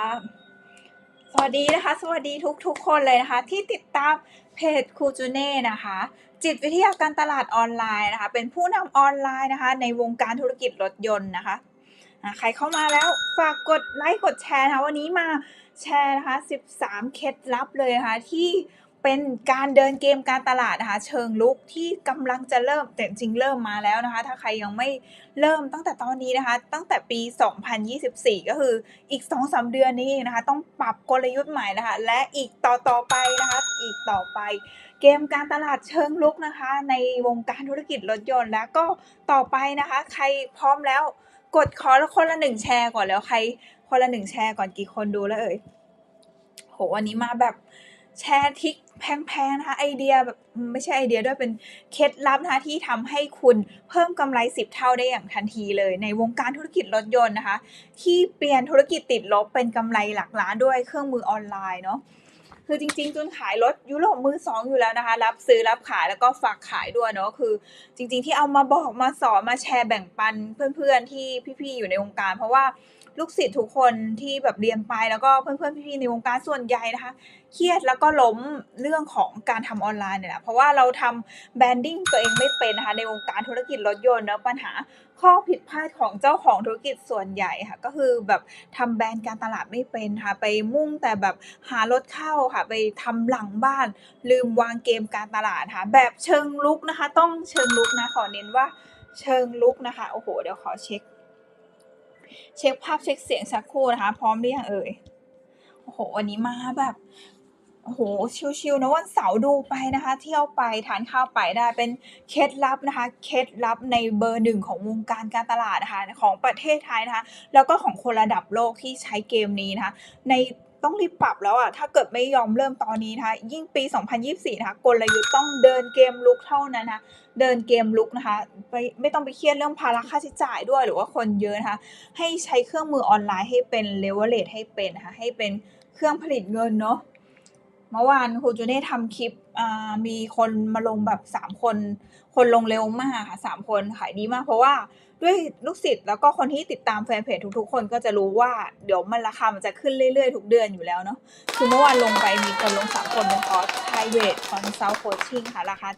ะสวัสดีนะคะ สวัสดีทุกทุกๆคนเลยนะคะ ที่ติดตามเพจครูจูเน่นะคะ จิตวิทยาการตลาดออนไลน์นะคะ เป็นผู้นำออนไลน์นะคะ ในวงการธุรกิจรถยนต์นะคะอะใครเข้ามาแล้วฝากกดไลค์กดแชร์นะคะวันนี้มาแชร์นะคะ 13 เคล็ดลับเลยนะคะที่ เป็นการเดินเกมการตลาดนะคะ เชิงลุกที่กำลังจะเริ่มแต่จริงเริ่มมาแล้วนะคะ ถ้าใครยังไม่เริ่มตั้งแต่ตอนนี้นะคะ ตั้งแต่ปี 2024 ก็คืออีก 2-3 เดือนนี้นะคะ ต้องปรับกลยุทธ์ใหม่นะคะ และอีกต่อต่อไปนะคะ อีกต่อไป เกมการตลาดเชิงลุกนะคะ ในวงการธุรกิจรถยนต์แล้วก็ต่อไปนะคะ ใครพร้อมแล้วกดขอคนละหนึ่งแชร์ก่อนแล้วใครคนละหนึ่งแชร์ก่อนกี่คนดูแล้วเอ่ยโหวันนี้มาแบบ แชร์ทิกแพงๆนะคะไอเดียแบบไม่ใช่ไอเดียด้วยเป็นเคล็ดลับนะคะที่ทำให้คุณเพิ่มกำไร 10 เท่าได้อย่างทันทีเลย ในวงการธุรกิจรถยนต์นะคะ ที่เปลี่ยนธุรกิจติดลบเป็นกำไรหลักล้านด้วยเครื่องมือออนไลน์เนาะ คือจริงๆ จุนขายรถยุโรปมือสองอยู่แล้วนะคะ รับซื้อรับขายแล้วก็ฝากขายด้วยเนาะคือ จริง ๆ ที่เอามาบอกมาสอนมาแชร์แบ่งปันเพื่อนๆที่พี่ๆอยู่ในวงการ เพราะว่าลูกศิษย์ทุกคนที่แบบเรียนไปแล้วก็เพื่อนๆพี่ๆในวงการส่วนใหญ่นะคะ เครียดแล้วก็ล้มเรื่องของการทำออนไลน์เนี่ยแหละเพราะว่าเราทำแบรนดิ้งตัวเองไม่เป็นนะคะในวงการธุรกิจรถยนต์เนาะปัญหา ข้อผิดพลาดของเจ้าของธุรกิจส่วนใหญ่ค่ะ ก็คือแบบทำแบรนด์การตลาดไม่เป็นค่ะ ไปมุ่งแต่แบบหารถเข้าค่ะ ไปทำหลังบ้าน ลืมวางเกมการตลาดค่ะ แบบเชิงลุกนะคะ ต้องเชิงลุกนะขอเน้นว่าเชิงลุกนะคะ โอ้โห เดี๋ยวขอเช็ค เช็คภาพเช็คเสียงสักครู่นะคะ พร้อมหรือยังเอ่ยโอ้โหวันนี้มาแบบ โอ้โหชิวๆนะวันเสาร์ดูไปนะคะ เที่ยวไปทานข้าวไปได้เป็นเคล็ดลับนะคะเคล็ดลับในเบอร์หนึ่งของวงการการตลาดนะคะของประเทศไทยนะคะแล้วก็ของคนระดับโลกที่ใช้เกมนี้นะคะในต้องรีบปรับแล้วอะ ถ้าเกิดไม่ยอมเริ่มตอนนี้นะคะ ยิ่งปี 2024 นะคะ กลยุทธ์ต้องเดินเกมลุกเท่านั้นนะคะเดินเกมลุกนะคะไปไม่ต้องไปเครียดเรื่องภาระค่าใช้จ่ายด้วยหรือว่าคนเยอะนะคะ ให้ใช้เครื่องมือออนไลน์ให้เป็นเลเวลเลทให้เป็นนะคะ ให้เป็นเครื่องผลิตเงินเนาะ เมื่อวานครูจูเน่ทำคลิปมีคนมาลงแบบสามคน คนลงเร็วมากค่ะสามคนขายดีมาก เพราะว่าด้วยลูกศิษย์แล้วก็คนที่ติดตามแฟนเพจทุกๆ คนก็จะรู้ว่าเดี๋ยวมันราคามันจะขึ้นเรื่อยๆ ทุกเดือนอยู่แล้วเนาะคือเมื่อวานลงไปมีคนลงสามคนเป็นคอร์ส private consult coaching ค่ะ ราคา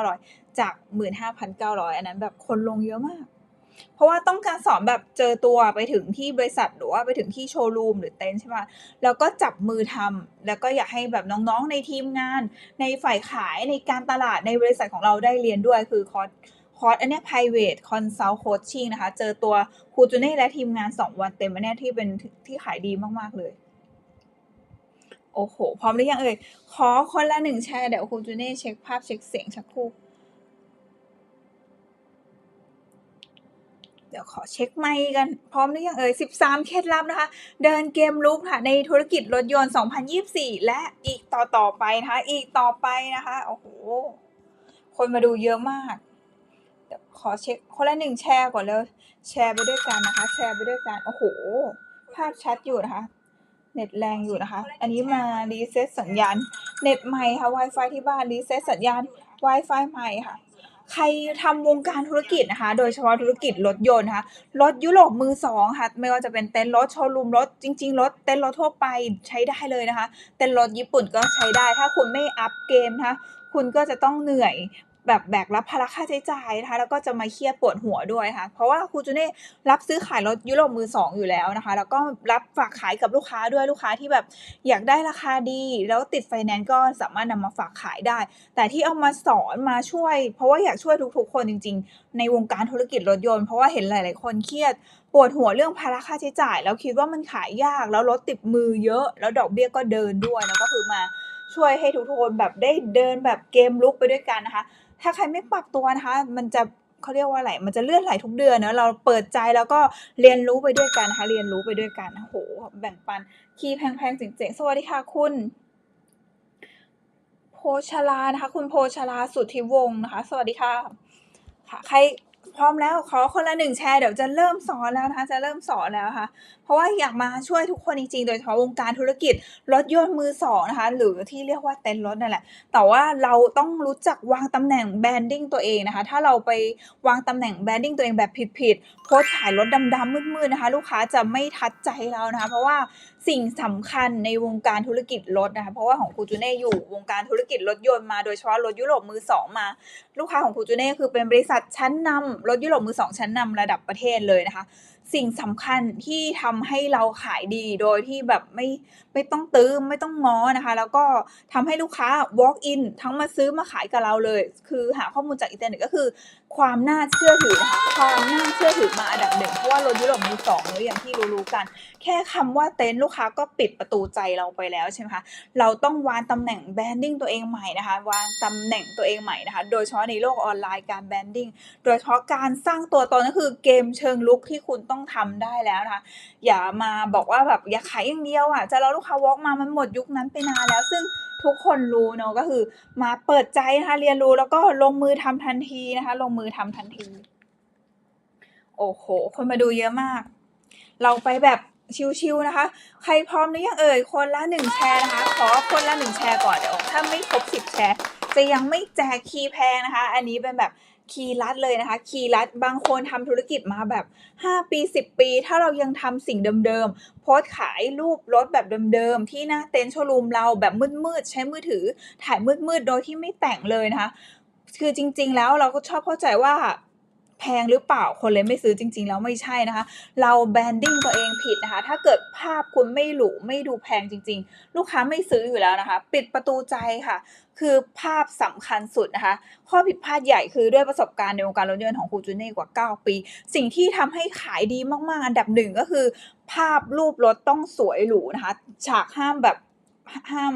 79,900 จาก 15,900 อันนั้นแบบคนลงเยอะมาก เพราะว่าต้องการสอนแบบเจอตัวไปถึงที่บริษัทหรือว่าไปถึงที่โชว์รูมหรือเต็นท์ใช่ปะแล้วก็จับมือทำแล้วก็อยากให้แบบน้องๆในทีมงาน ในฝ่ายขายในการตลาดในบริษัทของเราได้เรียนด้วยคือคอร์สคอร์สอันนี้ private consult coaching นะคะ เจอตัวครูจูเน่และทีมงาน 2 วันเต็มอันนี้ที่เป็นที่ขายดีมาก ๆ เลย โอ้โห พร้อมหรือยังเอ่ย ขอคนละหนึ่งแชร์เดี๋ยวครูจูเน่เช็คภาพเช็คเสียงสักครู่ ดี๋ยวขอเช็คไมค์กันพร้อมหรือยังเอ่ย 13 เคล็ดลับนะคะ เดินเกมลุกค่ะในธุรกิจรถยนต์ 2024 และอีกต่อต่อไปนะคะ อีกต่อไปนะคะ โอ้โห คนมาดูเยอะมากเดี๋ยวขอเช็คคนละหนึ่งแชร์ก่อนเลย แชร์ไปด้วยกันนะคะ แชร์ไปด้วยกัน โอ้โห ภาพชัดอยู่นะคะ เน็ตแรงอยู่นะคะ อันนี้มารีเซ็ตสัญญาณ เน็ตใหม่ค่ะ Wi-Fi ที่บ้านรีเซ็ตสัญญาณ Wi-Fi ใหม่ค่ะ ใครทำวงการธุรกิจนะคะ โดยเฉพาะธุรกิจรถยนต์นะคะ รถยุโรปมือสองค่ะ ไม่ว่าจะเป็นเต็นท์รถโชว์รูมรถ จริง ๆ รถเต็นท์รถทั่วไปใช้ได้เลยนะคะ เต็นท์รถญี่ปุ่นก็ใช้ได้ ถ้าคุณไม่อัพเกมนะคะ คุณก็จะต้องเหนื่อย แบบแบกรับภาระค่าใช้จ่ายนะคะ แล้วก็จะมาเครียดปวดหัวด้วยค่ะ เพราะว่าครูจูเน่รับซื้อขายรถยุโรปมือสองอยู่แล้วนะคะ แล้วก็รับฝากขายกับลูกค้าด้วยลูกค้าที่แบบอยากได้ราคาดี แล้วติดไฟแนนซ์ก็สามารถนำมาฝากขายได้ แต่ที่เอามาสอนมาช่วย เพราะว่าอยากช่วยทุกๆ คนจริง ๆ ในวงการธุรกิจรถยนต์เพราะว่าเห็นหลาย ๆ คนเครียดปวดหัวเรื่องภาระค่าใช้จ่าย แล้วคิดว่ามันขายยากแล้วรถติดมือเยอะ แล้วดอกเบี้ยก็เดินด้วยนะก็คือมาช่วยให้ทุกคนแบบได้เดินแบบเกมลุกไปด้วยกันนะคะ ถ้าใครไม่ปรับตัวนะคะ มันจะเขาเรียกว่าอะไร มันจะเลื่อนไหลทุกเดือนเนอะเราเปิดใจแล้วก็เรียนรู้ไปด้วยกันนะคะ เรียนรู้ไปด้วยกันโห แบ่งปัน คีย์แพงๆ เจ๋งๆ สวัสดีค่ะคุณโพชลานะคะ คุณโพชลาสุทธิวงศ์นะคะ สวัสดีค่ะค่ะ ใคร พร้อมแล้วขอคนละหนึ่งแชร์เดี๋ยวจะเริ่มสอนแล้วนะคะจะเริ่มสอนแล้วค่ะ เพราะว่าอยากมาช่วยทุกคนจริงๆ โดยเฉพาะวงการธุรกิจรถยนต์มือสองนะคะหรือที่เรียกว่าเต็นท์รถนั่นแหละ แต่ว่าเราต้องรู้จักวางตำแหน่งแบรนดิ้งตัวเองนะคะ ถ้าเราไปวางตำแหน่งแบรนดิ้งตัวเองแบบผิดๆโพสขายรถดำๆมืดๆนะคะ ลูกค้าจะไม่ทัดใจเรานะคะ เพราะว่าสิ่งสำคัญในวงการธุรกิจรถนะคะ เพราะว่าของครูจูเน่อยู่วงการธุรกิจรถยนต์มาโดยเฉพาะรถยุโรปมือสองมา ลูกค้าของครูจูเน่คือเป็นบริษัทชั้นนำรถยุโรปมือสองชั้นนำระดับประเทศเลยนะคะ สิ่งสำคัญที่ทำให้เราขายดีโดยที่แบบไม่ไม่ต้องตื้มไม่ต้องง้อนะคะ แล้วก็ทำให้ลูกค้า walk in ทั้งมาซื้อมาขายกับเราเลย คือหาข้อมูลจากอินเทอร์เน็ตก็คือ ความน่าเชื่อถือนะคะความน่าเชื่อถือมาอันดับหนึ่ง ยุโรปมือสองเนอะอย่างที่รู้ๆกัน แค่คำว่าเต็นท์ลูกค้าก็ปิดประตูใจเราไปแล้วใช่ไหมคะเราต้องวางตำแหน่งแบรนดิ้งตัวเองใหม่นะคะ วางตำแหน่งตัวเองใหม่นะคะ โดยเฉพาะในโลกออนไลน์การแบรนดิ้งโดยเฉพาะการสร้างตัวตนก็คือเกมเชิงลุกที่คุณต้องทำได้แล้วนะคะ อย่ามาบอกว่าแบบอย่าขายอย่างเดียวอะจะรอลูกค้าวอล์กมามันหมดยุคนั้นไปนานแล้วซึ่งทุกคนรู้เนอะก็คือมาเปิดใจนะคะเรียนรู้แล้วก็ลงมือทำทันทีนะคะ ลงมือทำทันที โอ้โห คนมาดูเยอะมาก เราไปแบบชิวๆนะคะ ใครพร้อมหรือยังเอ่ย คนละหนึ่งแชร์นะคะ ขอคนละหนึ่งแชร์ก่อนเดี๋ยวถ้าไม่ครบสิบแชร์ จะยังไม่แจกคีย์แพงนะคะ อันนี้เป็นแบบคีย์ลัดเลยนะคะ คีย์ลัดบางคนทำธุรกิจมาแบบ 5 ปี 10 ปี ถ้าเรายังทำสิ่งเดิมๆ โพสขายรูปรถแบบเดิมๆ ที่หน้าเต็นท์โชว์รูมเราแบบมืดๆ ใช้มือถือถ่ายมืดๆ โดยที่ไม่แต่งเลยนะคะ คือจริงๆแล้วเราก็ชอบเข้าใจว่า พงหรือเปล่าคนเลยไม่ซื้อจริง ๆ แล้วไม่ใช่นะคะ เราแบรนดิ้งตัวเองผิดนะคะ ถ้าเกิดภาพคุณไม่หรูไม่ดูแพงจริง ๆ ลูกค้าไม่ซื้ออยู่แล้วนะคะ ปิดประตูใจค่ะ คือภาพสำคัญสุดนะคะ ข้อผิดพลาดใหญ่คือด้วยประสบการณ์ในวงการรถยนต์ของครูจูเน่กว่า 9 ปี สิ่งที่ทำให้ขายดีมากๆ อันดับหนึ่งก็คือ ภาพรูปรถต้องสวยหรูนะคะ ฉากห้ามแบบห้าม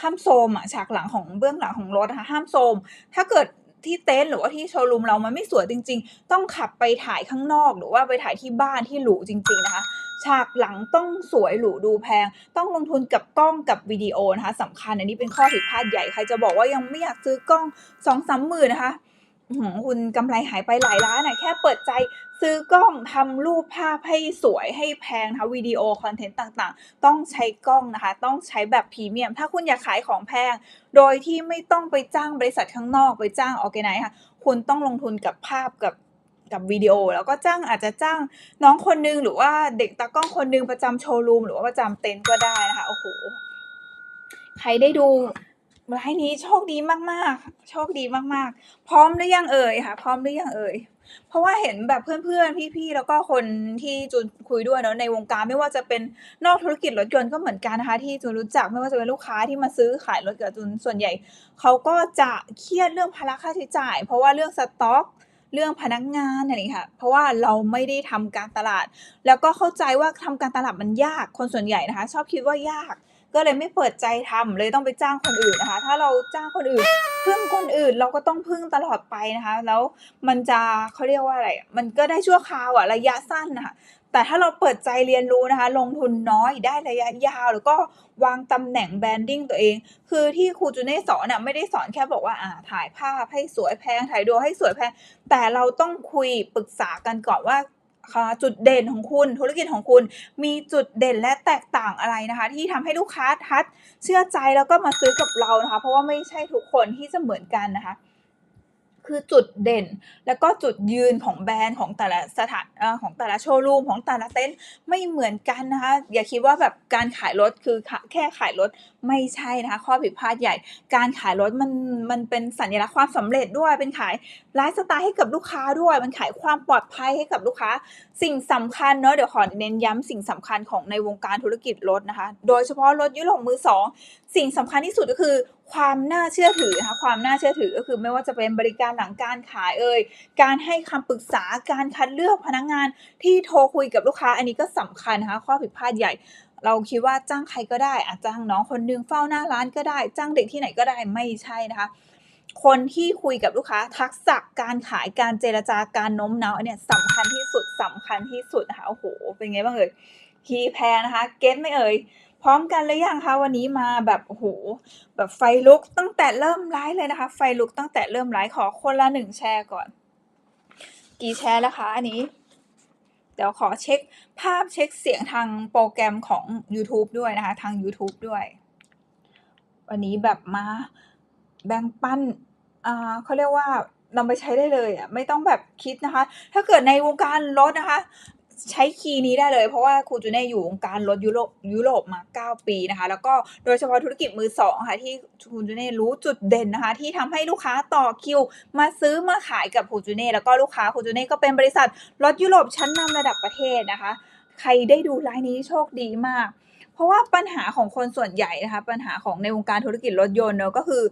ห้ามโซมอะฉากหลังของเบื้องหลังของรถนะคะห้ามโซม ถ้าเกิด ที่เต็นท์หรือว่าที่โชว์รูมเรามันไม่สวยจริง ๆ ต้องขับไปถ่ายข้างนอก หรือว่าไปถ่ายที่บ้านที่หรูจริง ๆ นะคะ ฉากหลังต้องสวยหรูดูแพง ต้องลงทุนกับกล้องกับวิดีโอนะคะสำคัญอันนี้เป็นข้อผิดพลาดใหญ่ใครจะบอกว่ายังไม่อยากซื้อกล้องสองสามหมื่นนะคะอื้อหือคุณกำไรหายไปหลายล้านนะแค่เปิดใจ ซื้อกล้องทำรูปภาพให้สวยให้แพงนะคะวิดีโอคอนเทนต์ต่างๆ ต้องใช้กล้องนะคะ ต้องใช้แบบพรีเมียม ถ้าคุณอยากขายของแพง โดยที่ไม่ต้องไปจ้างบริษัทข้างนอกไปจ้างออแกไนค่ะคุณต้องลงทุนกับภาพกับกับวิดีโอ แล้วก็จ้างอาจจะจ้างน้องคนนึงหรือว่าเด็กตากล้องคนนึงประจำโชว์รูมหรือว่าประจำเต็นท์ก็ได้นะคะโอ้โหใครได้ดู ไลฟ์นี้โชคดีมากๆ โชคดีมากๆ พร้อมหรือยังเอ่ยค่ะ พร้อมหรือยังเอ่ย เพราะว่าเห็นแบบเพื่อนๆ พี่ๆ แล้วก็คนที่จูนคุยด้วยเนาะในวงการไม่ว่าจะเป็นนอกธุรกิจรถยนต์ก็เหมือนกันนะคะ ที่จูนรู้จักไม่ว่าจะเป็นลูกค้าที่มาซื้อขายรถกับจูนส่วนใหญ่เขาก็จะเครียดเรื่องภาระค่าใช้จ่าย เพราะว่าเรื่องสต็อกเรื่องพนักงานอะไรอย่างเงี้ยค่ะ เพราะว่าเราไม่ได้ทำการตลาด แล้วก็เข้าใจว่าทำการตลาดมันยาก คนส่วนใหญ่นะคะ ชอบคิดว่ายาก ก็เลยไม่เปิดใจทำเลยต้องไปจ้างคนอื่นนะคะ ถ้าเราจ้างคนอื่นพึ่งคนอื่นเราก็ต้องพึ่งตลอดไปนะคะ แล้วมันจะเขาเรียกว่าอะไร มันก็ได้ชั่วคราวอะระยะสั้นนะคะแต่ถ้าเราเปิดใจเรียนรู้นะคะ ลงทุนน้อยได้ระยะยาว แล้วก็วางตำแหน่งแบรนดิ้งตัวเอง คือที่ครูจูเน่สอนน่ะไม่ได้สอนแค่บอกว่าอ่าถ่ายภาพให้สวยแพงถ่ายดีโอให้สวยแพงแต่เราต้องคุยปรึกษากันก่อนว่า จุดเด่นของคุณธุรกิจของคุณมีจุดเด่นและแตกต่างอะไรนะคะ ที่ทำให้ลูกค้าทัดเชื่อใจแล้วก็มาซื้อกับเรานะคะ เพราะว่าไม่ใช่ทุกคนที่จะเหมือนกันนะคะคือจุดเด่นแล้วก็จุดยืนของแบรนด์ของแต่ละสถานของแต่ละโชว์รูมของแต่ละเต็นท์ไม่เหมือนกันนะคะ อย่าคิดว่าแบบการขายรถคือแค่ขายรถไม่ใช่นะคะ ข้อผิดพลาดใหญ่ การขายรถมันมันเป็นสัญลักษณ์ความสำเร็จด้วยเป็นขายไลฟ์สไตล์ให้กับลูกค้าด้วย มันขายความปลอดภัยให้กับลูกค้า สิ่งสำคัญเนาะเดี๋ยวขอเน้นย้ำสิ่งสำคัญของในวงการธุรกิจรถนะคะ โดยเฉพาะรถยุโรปมือสองสิ่งสำคัญที่สุดก็คือ ความน่าเชื่อถือนะคะความน่าเชื่อถือก็คือไม่ว่าจะเป็นบริการหลังการขายเอ่ยการให้คำปรึกษาการคัดเลือกพนักงานที่โทรคุยกับลูกค้า อันนี้ก็สำคัญนะคะข้อผิดพลาดใหญ่เราคิดว่าจ้างใครก็ได้อาจจ้างน้องคนหนึงเฝ้าหน้าร้านก็ได้ จ้างเด็กที่ไหนก็ได้ไม่ใช่นะคะ คนที่คุยกับลูกค้าทักษะการขายการเจรจาการโน้มน้าวเนี้ยสำคัญที่สุดสำคัญที่สุดนะคะโอ้โหเป็นไงบ้างเอ่ยคีแพรนะคะ เก็ตไม่เอ่ยพร้อมกันหรือยังคะวันนี้มาแบบโอ้โหแบบไฟลุกตั้งแต่เริ่มไลฟ์เลยนะคะ ไฟลุกตั้งแต่เริ่มไลฟ์ขอคนละหนึ่งแชร์ก่อน กี่แชร์แล้วคะอันนี้ เดี๋ยวขอเช็คภาพเช็คเสียงทางโปรแกรมของ YouTube ด้วยนะคะ ทาง YouTube ด้วย วันนี้แบบมา แบ่งปันอ่าเขาเรียกว่านำไปใช้ได้เลยอะไม่ต้องแบบคิดนะคะ ถ้าเกิดในวงการรถนะคะ ใช้คีย์นี้ได้เลย เพราะว่าครูจูเน่อยู่วงการรถยุโรปยุโรปมา 9 ปีนะคะ แล้วก็โดยเฉพาะธุรกิจมือสองค่ะที่ครูจูเน่รู้จุดเด่นนะคะ ที่ทำให้ลูกค้าต่อคิว มาซื้อมาขายกับครูจูเน่แล้วก็ลูกค้าครูจูเน่ก็เป็นบริษัทรถยุโรปชั้นนำระดับประเทศนะคะ ใครได้ดูไลน์นี้โชคดีมาก เพราะว่าปัญหาของคนส่วนใหญ่นะคะ ปัญหาของในวงการธุรกิจรถยนต์เนอะก็คือ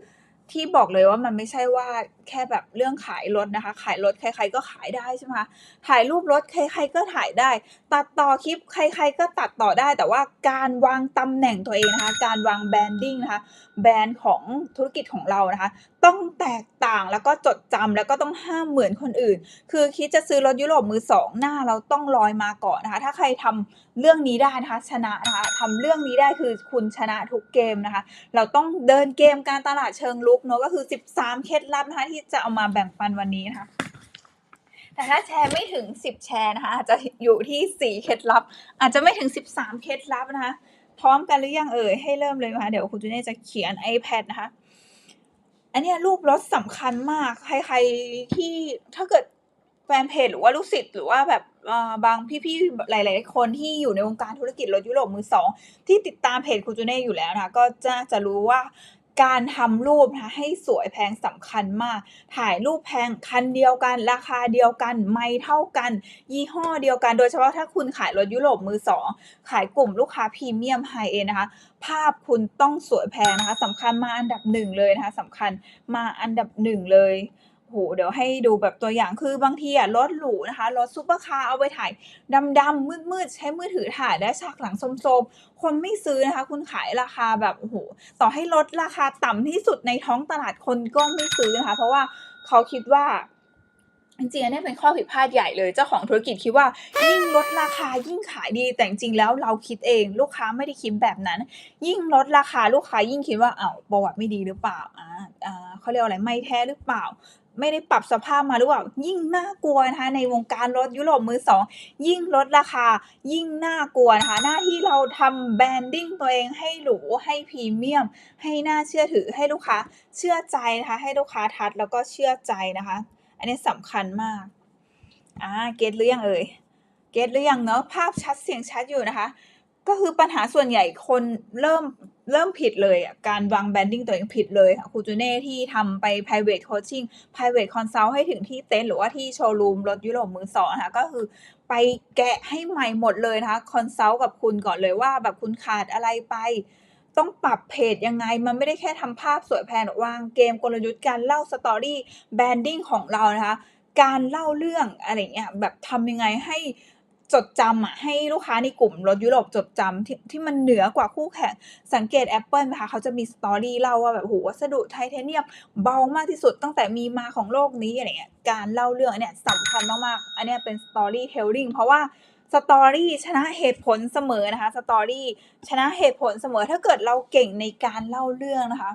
ที่บอกเลยว่ามันไม่ใช่ว่าแค่แบบเรื่องขายรถนะคะ ขายรถใคร ๆ ก็ขายได้ใช่ไหมคะถ่ายรูปรถใคร ๆ ก็ถ่ายได้ ตัดต่อคลิปใคร ๆ ก็ตัดต่อได้ แต่ว่าการวางตำแหน่งตัวเองนะคะ การวางแบรนดิ้งนะคะ แบรนด์ของธุรกิจของเรานะคะต้องแตกต่างแล้วก็จดจำแล้วก็ต้องห้ามเหมือนคนอื่น คือคิดจะซื้อรถยุโรปมือสองหน้าเราต้องลอยมาก่อนนะคะ ถ้าใครทำเรื่องนี้ได้นะคะชนะนะคะทำเรื่องนี้ได้คือคุณชนะทุกเกมนะคะ เราต้องเดินเกมการตลาดเชิงลุกเนอะก็คือ 13 เคล็ดลับนะคะที่จะเอามาแบ่งปันวันนี้นะคะแต่ถ้าแชร์ไม่ถึง 10 แชร์นะคะอาจจะอยู่ที่ 4 เคล็ดลับ อาจจะไม่ถึง 13 เคล็ดลับนะคะ พร้อมกันหรือยังเอ่ยให้เริ่มเลยนะคะเดี๋ยวคุณจูเน่จะเขียน iPad นะคะ อันเนี้ยรูปรถสำคัญมาก ใครๆที่ถ้าเกิดแฟนเพจหรือว่าลูกศิษย์หรือว่าแบบบางพี่ๆหลาย ๆ คนที่อยู่ในวงการธุรกิจรถยุโรปมือสองที่ติดตามเพจคุณจูเน่อยู่แล้วนะก็จะจะรู้ว่า การทำรูปนะคะให้สวยแพงสำคัญมาก ถ่ายรูปแพงคันเดียวกัน ราคาเดียวกัน ไม่เท่ากัน ยี่ห้อเดียวกัน โดยเฉพาะถ้าคุณขายรถยุโรปมือสองขายกลุ่มลูกค้าพรีเมียมไฮเอนนะคะ ภาพคุณต้องสวยแพงนะคะสำคัญมาอันดับหนึ่งเลยนะคะสำคัญมาอันดับหนึ่งเลย โหเดี๋ยวให้ดูแบบตัวอย่างคือบางทีอะรถหรูนะคะรถซูเปอร์คาร์เอาไปถ่ายดำๆมืดๆใช้มือถือถ่ายได้ฉากหลังโทรมๆ คนไม่ซื้อนะคะ คุณขายราคาแบบโอ้โหต่อให้ลดราคาต่ำที่สุดในท้องตลาดคนก็ไม่ซื้อนะคะ เพราะว่าเขาคิดว่าจริงๆอันนี้เป็นข้อผิดพลาดใหญ่เลยเจ้าของธุรกิจคิดว่ายิ่งลดราคายิ่งขายดีแต่จริงแล้วเราคิดเองลูกค้าไม่ได้คิดแบบนั้น ยิ่งลดราคาลูกค้ายิ่งคิดว่าเอ้าประวัติไม่ดีหรือเปล่าอ่าอ่าเขาเรียกว่าอะไรไม่แท้หรือเปล่า ไม่ได้ปรับสภาพมาหรือเปล่ายิ่งน่ากลัวนะคะในวงการรถยุโรปมือสองยิ่งลดราคา ยิ่งน่ากลัวนะคะ หน้าที่เราทำแบรนดิ้งตัวเองให้หรูให้พรีเมียม ให้น่าเชื่อถือให้ลูกค้าเชื่อใจนะคะให้ลูกค้าทัดแล้วก็เชื่อใจนะคะ อันนี้สำคัญมากอ่าเก็ตหรือยังเอ่ยเก็ตหรือยังเนาะภาพชัดเสียงชัดอยู่นะคะ ก็คือปัญหาส่วนใหญ่คนเริ่ม เริ่มผิดเลยอะการวางแบรนดิ้งตัวเองผิดเลยค่ะครูจูเน่ที่ทำไป private coaching private consult ให้ถึงที่เต็นท์หรือว่าที่โชว์รูมรถยุโรปมือสองนะคะก็คือไปแกะให้ใหม่หมดเลยนะคะ consult กับคุณก่อนเลยว่าแบบคุณขาดอะไรไป ต้องปรับเพจยังไง มันไม่ได้แค่ทำภาพสวยแพงหรอกวางเกมกลยุทธ์การเล่าสตอรี่แบรนดิ้งของเรานะคะการเล่าเรื่องอะไรเงี้ยแบบทำยังไงให้ จดจำอะให้ลูกค้าในกลุ่มรถยุโรปจดจำที่ที่มันเหนือกว่าคู่แข่งสังเกต Apple นะคะเขาจะมีสตอรี่เล่าว่าแบบโหวัสดุไทเทเนียมเบามากที่สุดตั้งแต่มีมาของโลกนี้อะไรเงี้ยการเล่าเรื่องเนี้ยสำคัญมากๆอันเนี้ยเป็นสตอรี่เทลลิ่งเพราะว่าสตอรี่ชนะเหตุผลเสมอนะคะสตอรี่ชนะเหตุผลเสมอถ้าเกิดเราเก่งในการเล่าเรื่องนะคะ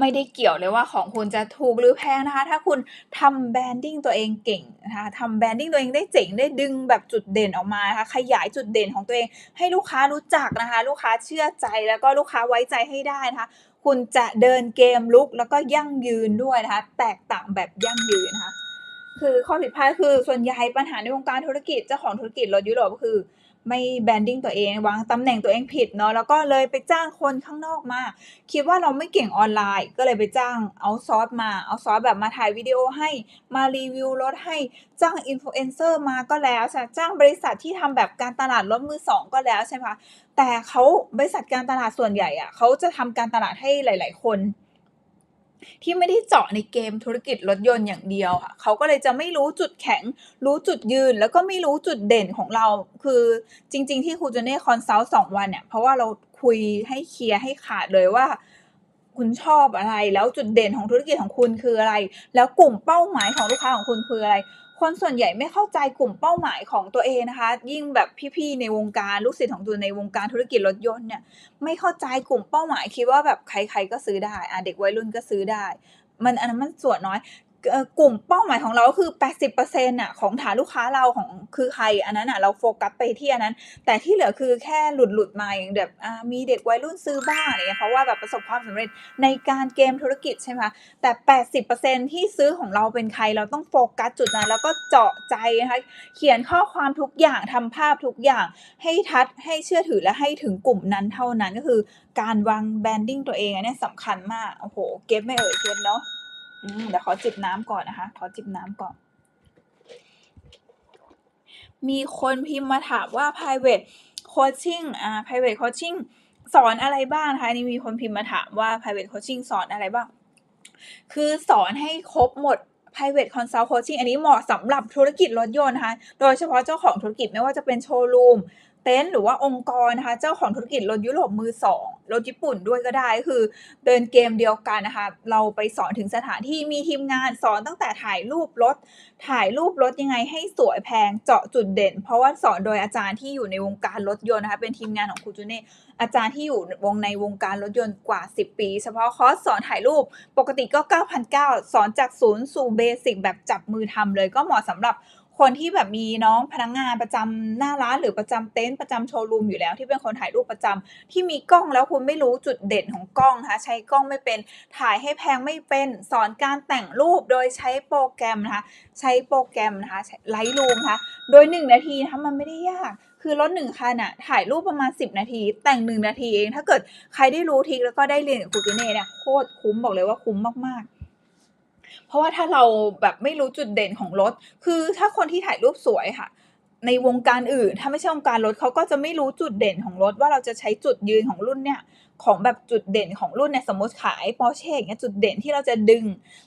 ไม่ได้เกี่ยวเลยว่าของคุณจะถูกหรือแพงนะคะ ถ้าคุณทำแบรนดิ้งตัวเองเก่งนะคะทำแบรนดิ้งตัวเองได้เจ๋งได้ดึงแบบจุดเด่นออกมานะคะขยายจุดเด่นของตัวเอง ให้ลูกค้ารู้จักนะคะ ลูกค้าเชื่อใจแล้วก็ลูกค้าไว้ใจให้ได้นะคะคุณจะเดินเกมลุกแล้วก็ยั่งยืนด้วยนะคะ แตกต่างแบบยั่งยืนนะคะ คือข้อผิดพลาดคือส่วนใหญ่ปัญหาในวงการธุรกิจเจ้าของธุรกิจรถยุโรปก็คือ ไม่แบรนดิ้งตัวเองวางตำแหน่งตัวเองผิดเนาะแล้วก็เลยไปจ้างคนข้างนอกมา คิดว่าเราไม่เก่งออนไลน์ ก็เลยไปจ้างเอาซอสมาเอาซอสแบบมาถ่ายวิดีโอให้มารีวิวรถให้จ้างอินฟลูเอนเซอร์มาก็แล้วใช่จ้างบริษัทที่ทำแบบการตลาดรถมือสองก็แล้วใช่ไหมคะแต่เขาบริษัทการตลาดส่วนใหญ่อะเขาจะทำการตลาดให้หลาย ๆ คน ที่ไม่ได้เจาะในเกมธุรกิจรถยนต์อย่างเดียวค่ะเขาก็เลยจะไม่รู้จุดแข็ง รู้จุดยืน แล้วก็ไม่รู้จุดเด่นของเรา คือจริง ๆ ที่ครูจูเน่คอนซัลท์สองวันเนี่ย เพราะว่าเราคุยให้เคลียร์ให้ขาดเลยว่า คุณชอบอะไร แล้วจุดเด่นของธุรกิจของคุณคืออะไร แล้วกลุ่มเป้าหมายของลูกค้าของคุณคืออะไร คนส่วนใหญ่ไม่เข้าใจกลุ่มเป้าหมายของตัวเองนะคะ ยิ่งแบบพี่ๆในวงการลูกศิษย์ของตัวในวงการธุรกิจรถยนต์เนี่ยไม่เข้าใจกลุ่มเป้าหมายคิดว่าแบบใครๆก็ซื้อได้อะเด็กวัยรุ่นก็ซื้อได้ มันอันนั้นมันส่วนน้อย กลุ่มเป้าหมายของเราคือ 80%น่ะของฐานลูกค้าเราของคือใคร อันนั้นน่ะเราโฟกัสไปที่อันนั้น แต่ที่เหลือคือแค่หลุดๆมาอย่างแบบมีเด็กวัยรุ่นซื้อบ้างอะไรเงี้ยเพราะว่าแบบประสบความสำเร็จในการเกมธุรกิจใช่ไหมแต่ 80%ที่ซื้อของเราเป็นใครเราต้องโฟกัสจุดนั้นแล้วก็เจาะใจนะคะเขียนข้อความทุกอย่างทำภาพทุกอย่างให้ทัดให้เชื่อถือและให้ถึงกลุ่มนั้นเท่านั้นก็คือ การวางแบรนดิ้งตัวเองอันนี้สำคัญมากโอ้โหเก็บไม่เอ่ยเก็บเนาะ เดี๋ยวขอจิบน้ำก่อนนะคะ ขอจิบน้ำก่อน มีคนพิมพ์มาถามว่า private coaching อ่า private coaching สอนอะไรบ้างนะคะอันนี่มีคนพิมพ์มาถามว่า private coaching สอนอะไรบ้าง คือสอนให้ครบหมด private consult coaching อันนี้เหมาะสำหรับธุรกิจรถยนต์นะคะ โดยเฉพาะเจ้าของธุรกิจไม่ว่าจะเป็นโชว์รูม เต็นท์หรือว่าองค์กรนะคะ เจ้าของธุรกิจรถยุโรปมือสองรถญี่ปุ่นด้วยก็ได้คือเดินเกมเดียวกันนะคะ เราไปสอนถึงสถานที่มีทีมงานสอนตั้งแต่ถ่ายรูปรถ ถ่ายรูปรถยังไงให้สวยแพงเจาะจุดเด่น เพราะว่าสอนโดยอาจารย์ที่อยู่ในวงการรถยนต์นะคะ เป็นทีมงานของครูจูเน่อาจารย์ที่อยู่วงในวงการรถยนต์กว่า 10 ปี เฉพาะคอร์สสอนถ่ายรูปปกติก็ 9,900 สอนจากศูนย์สู่เบสิกแบบจับมือทำเลยก็เหมาะสำหรับ คนที่แบบมีน้องพนักงงานประจำหน้าร้านหรือประจำเต็นท์ประจำโชว์รูมอยู่แล้ว ที่เป็นคนถ่ายรูปประจำที่มีกล้องแล้วคุณไม่รู้จุดเด่นของกล้องนะคะใช้กล้องไม่เป็นถ่ายให้แพงไม่เป็นสอนการแต่งรูปโดยใช้โปรแกรมนะคะใช้โปรแกรมนะคะไลท์รูมนะคะโดย 1 นาทีนะคะมันไม่ได้ยากคือรถหนึ่งคันอะถ่ายรูปประมาณ 10 นาที แต่ง 1 นาทีเอง ถ้าเกิดใครได้รู้ทิกแล้วก็ได้เรียนกับครูจูเน่เนี่ยโคตรคุ้มบอกเลยว่าคุ้มมากๆ เพราะว่าถ้าเราแบบไม่รู้จุดเด่นของรถ คือถ้าคนที่ถ่ายรูปสวยค่ะ ในวงการอื่น ถ้าไม่ใช่วงการรถเขาก็จะไม่รู้จุดเด่นของรถว่าเราจะใช้จุดยืนของรุ่นเนี่ย ของแบบจุดเด่นของรุ่นเนี่ยสมมติขายปอร์เช่เงี้ยจุดเด่นที่เราจะดึง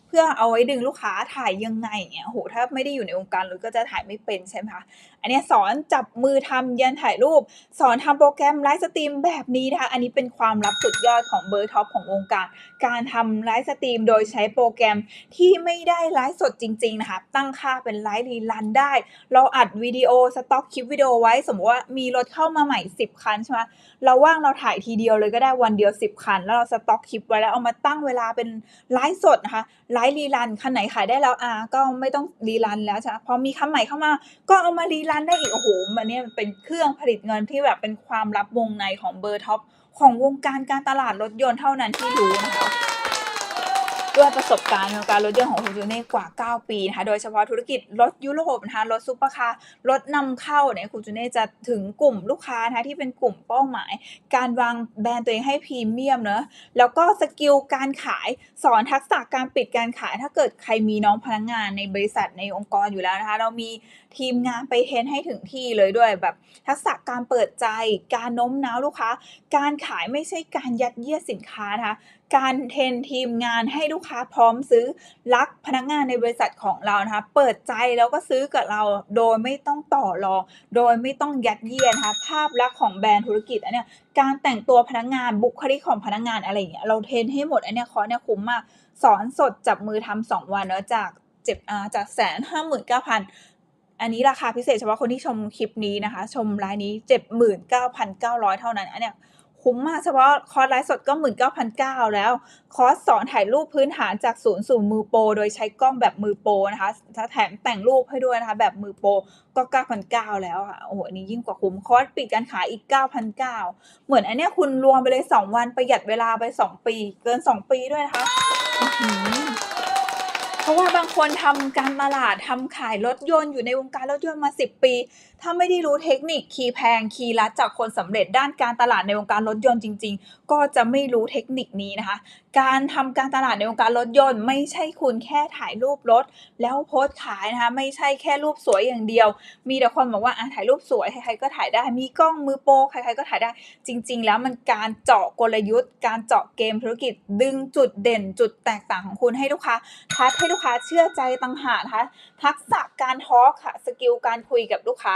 เพื่อเอาไว้ดึงลูกค้าถ่ายยังไงเงี้ยโหถ้าไม่ได้อยู่ในวงการรถก็จะถ่ายไม่เป็นใช่ไหมคะอันนี้สอนจับมือทำยันถ่ายรูป สอนทำโปรแกรมไลฟ์สตรีมแบบนี้นะคะอันนี้เป็นความลับสุดยอดของเบอร์ท็อปของวงการ การทำไลฟ์สตรีมโดยใช้โปรแกรมที่ไม่ได้ไลฟ์สดจริงๆนะคะตั้งค่าเป็นไลฟ์รีลันได้ เราอัดวิดีโอสต็อกคลิปวิดีโอไว้สมมติว่ามีรถเข้ามาใหม่ 10 คันใช่ไหมเราว่างเราถ่ายทีเดียวเลยก็ได้วันเดียว 10 คัน แล้วเราสต็อกคลิปไว้แล้วเอามาตั้งเวลาเป็นไลฟ์สดนะคะไลฟ์รีลันคันไหนขายได้แล้วอ่าก็ไม่ต้องรีลันแล้วใช่ไหมพอมีคันใหม่เข้ามา ก็เอามารีรันได้อีกโอ้โหมันเนี่ยเป็นเครื่องผลิตเงินที่แบบเป็นความลับวงในของเบอร์ท็อปของวงการการตลาดรถยนต์เท่านั้นที่รู้นะคะ ด้วยประสบการณ์ในวงการรถยนต์ของคุณจูเน่กว่า 9 ปีนะคะโดยเฉพาะธุรกิจรถยุโรปนะคะรถซุปเปอร์คาร์รถนำเข้าเนี่ยคุณจูเน่จะถึงกลุ่มลูกค้านะคะที่เป็นกลุ่มเป้าหมาย การวางแบรนด์ตัวเองให้พรีเมียมเนอะแล้วก็สกิลการขายสอนทักษะการปิดการขาย ถ้าเกิดใครมีน้องพนักงานในบริษัทในองค์กรอยู่แล้วนะคะเรามีทีมงานไปเทรนให้ถึงที่เลยด้วยแบบทักษะการเปิดใจ การโน้มน้าวลูกค้า การขายไม่ใช่การยัดเยียดสินค้านะคะ การเทรนทีมงานให้ลูกค้าพร้อมซื้อรักพนักงานในบริษัทของเรานะคะ เปิดใจแล้วก็ซื้อกับเราโดยไม่ต้องต่อรอง โดยไม่ต้องยัดเยียดนะคะภาพลักษณ์ของแบรนด์ธุรกิจอันเนี้ยการแต่งตัวพนักงานบุคลิกของพนักงานอะไรอย่างเงี้ยเราเทรนให้หมดอันเนี้ยคอร์สเนี่ยคุ้มมากสอนสดจับมือทำสองวันเนาะจากเจ็บอ่าจากแสนห้าหมื่นเก้าพันอันนี้ราคาพิเศษเฉพาะคนที่ชมคลิปนี้นะคะ ชมไลน์นี้เจ็ดหมื่นเก้าพันเก้าร้อยเท่านั้น อันเนี้ย คุ้มมากเฉพาะคอร์สไลฟ์สดก็หมื่นเก้าพันเก้าแล้ว คอร์สสอนถ่ายรูปพื้นฐานจากศูนย์สู่มือโปร โดยใช้กล้องแบบมือโปรนะคะแถมแต่งรูปให้ด้วยนะคะ แบบมือโปรก็ 9,900 แล้วค่ะ โอ้โห อันนี้ยิ่งกว่าคุ้ม คอร์สปิดการขายอีก 9,900 เหมือนอันเนี้ยคุณรวมไปเลย 2 วันประหยัดเวลาไป 2 ปี เกิน 2 ปีด้วยนะคะเพราะว่าบางคนทำการตลาดทำขายรถยนต์อยู่ในวงการรถยนต์มา 10 ปี ถ้าไม่ได้รู้เทคนิคคีย์แพงคีย์ลัดจากคนสำเร็จด้านการตลาดในวงการรถยนต์จริง ๆ ก็จะไม่รู้เทคนิคนี้นะคะ การทำการตลาดในวงการรถยนต์ ไม่ใช่คุณแค่ถ่ายรูปรถ แล้วโพสต์ขายนะคะไม่ใช่แค่รูปสวยอย่างเดียว มีแต่คนบอกว่าอะถ่ายรูปสวยใครๆก็ถ่ายได้ มีกล้องมือโปรใครๆก็ถ่ายได้ จริง ๆ แล้วมันการเจาะกลยุทธ์ การเจาะเกมธุรกิจดึงจุดเด่นจุดแตกต่างของคุณให้ลูกค้าทัดให้ลูกค้าเชื่อใจต่างหากนะคะ ทักษะการทอล์กค่ะสกิลการคุยกับลูกค้า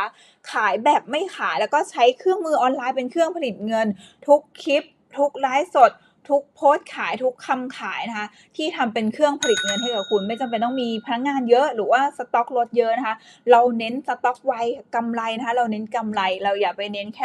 ขายแบบไม่ขายแล้วก็ใช้เครื่องมือออนไลน์เป็นเครื่องผลิตเงิน ทุกคลิป ทุกไลฟ์สดทุกโพสต์ขายทุกคำขายนะคะที่ทำเป็นเครื่องผลิตเงินให้กับคุณ ไม่จำเป็นต้องมีพนักงานเยอะหรือว่าสต็อกรถเยอะนะคะ เราเน้นสต็อกไวกำไรนะคะเราเน้นกำไรเราอย่าไปเน้นแค่